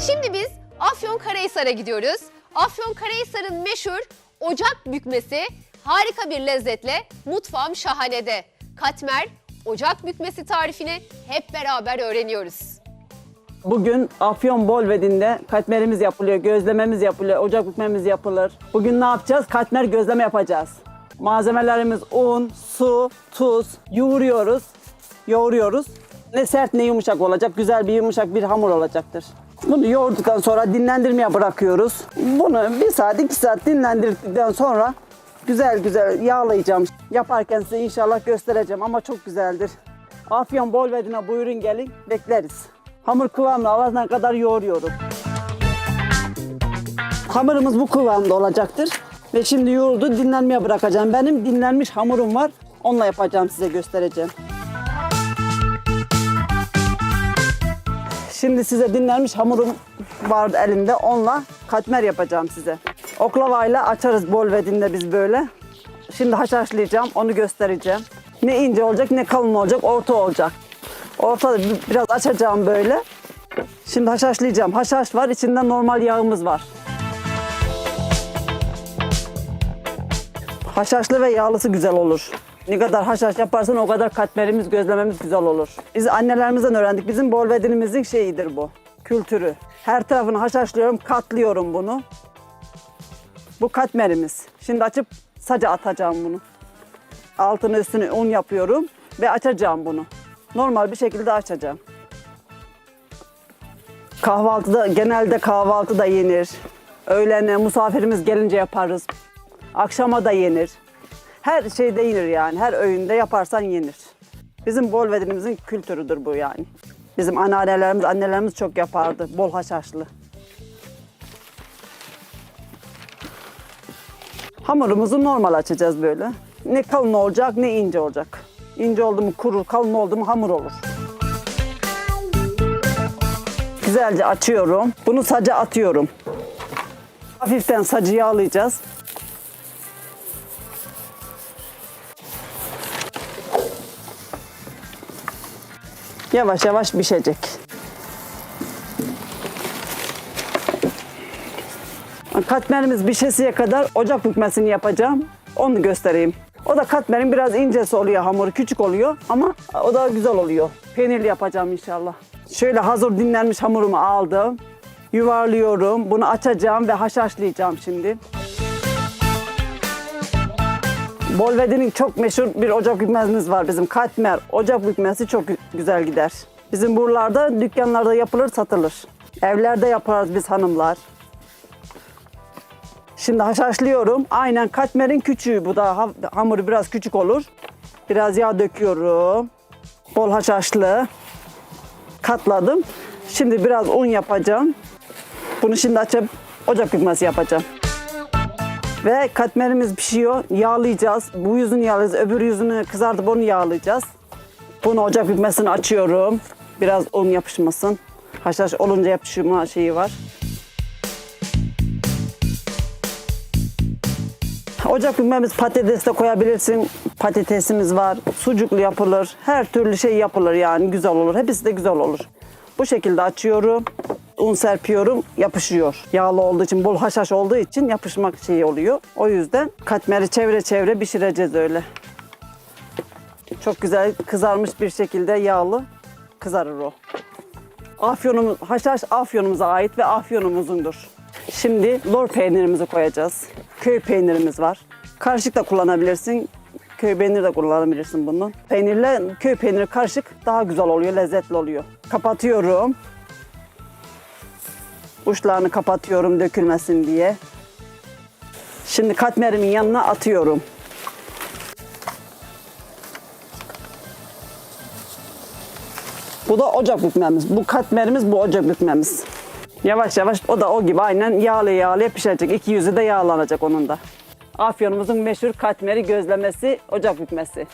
Şimdi biz Afyonkarahisar'a gidiyoruz. Afyonkarahisar'ın meşhur ocak bükmesi harika bir lezzetle mutfağım şahanede. Katmer ocak bükmesi tarifini hep beraber öğreniyoruz. Bugün Afyon Bolvedin'de katmerimiz yapılıyor, gözlememiz yapılıyor, ocak bükmemiz yapılır. Bugün ne yapacağız? Katmer gözleme yapacağız. Malzemelerimiz un, su, tuz, yoğuruyoruz. Yoğuruyoruz. Ne sert ne yumuşak olacak. Güzel bir yumuşak bir hamur olacaktır. Bunu yoğurduktan sonra dinlendirmeye bırakıyoruz. Bunu bir saat iki saat dinlendirdikten sonra güzel güzel yağlayacağım. Yaparken size inşallah göstereceğim ama çok güzeldir. Afyon Bolvedin'e buyurun gelin bekleriz. Hamur kıvamına alana kadar yoğuruyorum. Hamurumuz bu kıvamda olacaktır. Ve şimdi yoğurdu dinlenmeye bırakacağım. Benim dinlenmiş hamurum var. Onunla yapacağım size göstereceğim. Şimdi size dinlenmiş hamurum vardı elimde. Onunla katmer yapacağım size. Oklavayla açarız bolvedinde biz böyle. Şimdi haşhaşlayacağım. Onu göstereceğim. Ne ince olacak ne kalın olacak. Orta olacak. Ortada bi- biraz açacağım böyle. Şimdi haşhaşlayacağım. Haşhaş var. içinde normal yağımız var. Haşhaşlı ve yağlısı güzel olur. Ne kadar haşhaş yaparsan o kadar katmerimiz, gözlememiz güzel olur. Biz annelerimizden öğrendik. Bizim bolvedinimizin şeyidir bu. Kültürü. Her tarafını haşhaşlıyorum, katlıyorum bunu. Bu katmerimiz. Şimdi açıp saca atacağım bunu. Altını üstünü un yapıyorum ve açacağım bunu. Normal bir şekilde açacağım. Kahvaltıda genelde kahvaltıda yenir. Öğlene misafirimiz gelince yaparız. Akşama da yenir. Her şeyde yenir yani. Her öğünde yaparsan yenir. Bizim bolvedinimizin kültürüdür bu yani. Bizim anneannelerimiz, annelerimiz çok yapardı. Bol haşhaşlı. Hamurumuzu normal açacağız böyle. Ne kalın olacak ne ince olacak. İnce oldu mu kurur, kalın oldu mu hamur olur. Güzelce açıyorum. Bunu saca atıyorum. Hafiften sacı yağlayacağız. Yavaş yavaş pişecek. Katmerimiz pişesiye kadar ocak bükmesini yapacağım. Onu göstereyim. O da katmerin biraz incesi oluyor hamuru küçük oluyor ama o da güzel oluyor. Peynirli yapacağım inşallah. Şöyle hazır dinlenmiş hamurumu aldım. Yuvarlıyorum. Bunu açacağım ve haşhaşlayacağım şimdi. Bolvedin'in çok meşhur bir ocak bükmemiz var bizim. Katmer ocak bükmesi çok gü- güzel gider. Bizim buralarda dükkanlarda yapılır satılır. Evlerde yaparız biz hanımlar. Şimdi haşhaşlıyorum. Aynen katmerin küçüğü bu da ha- hamuru biraz küçük olur. Biraz yağ döküyorum. Bol haşhaşlı. Katladım. Şimdi biraz un yapacağım. Bunu şimdi açıp ocak bükmesi yapacağım. Ve katmerimiz pişiyor. Yağlayacağız. Bu yüzünü yağlayacağız. Öbür yüzünü kızartıp onu yağlayacağız. Bunu ocak bükmesini açıyorum. Biraz un yapışmasın. Haşhaş olunca yapışma şeyi var. Ocak bükmemiz patates de koyabilirsin. Patatesimiz var. Sucuklu yapılır. Her türlü şey yapılır yani güzel olur. Hepsi de güzel olur. Bu şekilde açıyorum. Un serpiyorum. Yapışıyor. Yağlı olduğu için, bol haşhaş olduğu için yapışmak şeyi oluyor. O yüzden katmeri çevre çevre pişireceğiz öyle. Çok güzel kızarmış bir şekilde yağlı kızarır o. Afyonumuz, haşhaş afyonumuza ait ve afyonumuzundur. Şimdi lor peynirimizi koyacağız. Köy peynirimiz var. Karışık da kullanabilirsin. Köy peyniri de kullanabilirsin bunu. Peynirle köy peyniri karışık daha güzel oluyor, lezzetli oluyor. Kapatıyorum. Uçlarını kapatıyorum dökülmesin diye. Şimdi katmerimin yanına atıyorum. Bu da ocak bükmemiz. Bu katmerimiz, bu ocak bükmemiz. Yavaş yavaş o da o gibi aynen yağlı yağlı pişecek. İki yüzü de yağlanacak onun da. Afyonumuzun meşhur katmeri gözlemesi, ocak bükmesi.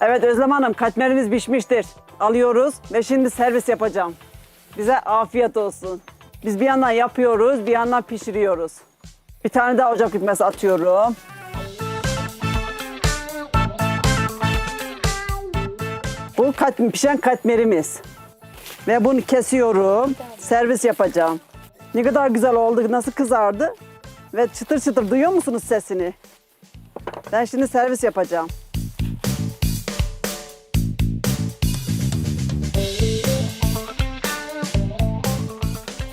Evet Özlem Hanım katmerimiz pişmiştir. Alıyoruz ve şimdi servis yapacağım. Bize afiyet olsun. Biz bir yandan yapıyoruz, bir yandan pişiriyoruz. Bir tane daha ocak bükmesi atıyorum. Bu kat, pişen katmerimiz. Ve bunu kesiyorum. Servis yapacağım. Ne kadar güzel oldu, nasıl kızardı. Ve çıtır çıtır duyuyor musunuz sesini? Ben şimdi servis yapacağım.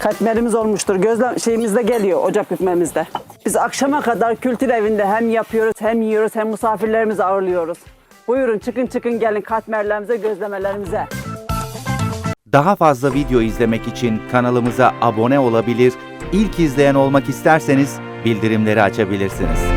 Katmerimiz olmuştur. Gözlem şeyimizde geliyor ocak bükmemizde. Biz akşama kadar kültür evinde hem yapıyoruz hem yiyoruz hem misafirlerimizi ağırlıyoruz. Buyurun çıkın çıkın gelin katmerlerimize gözlemelerimize. Daha fazla video izlemek için kanalımıza abone olabilir, ilk izleyen olmak isterseniz bildirimleri açabilirsiniz.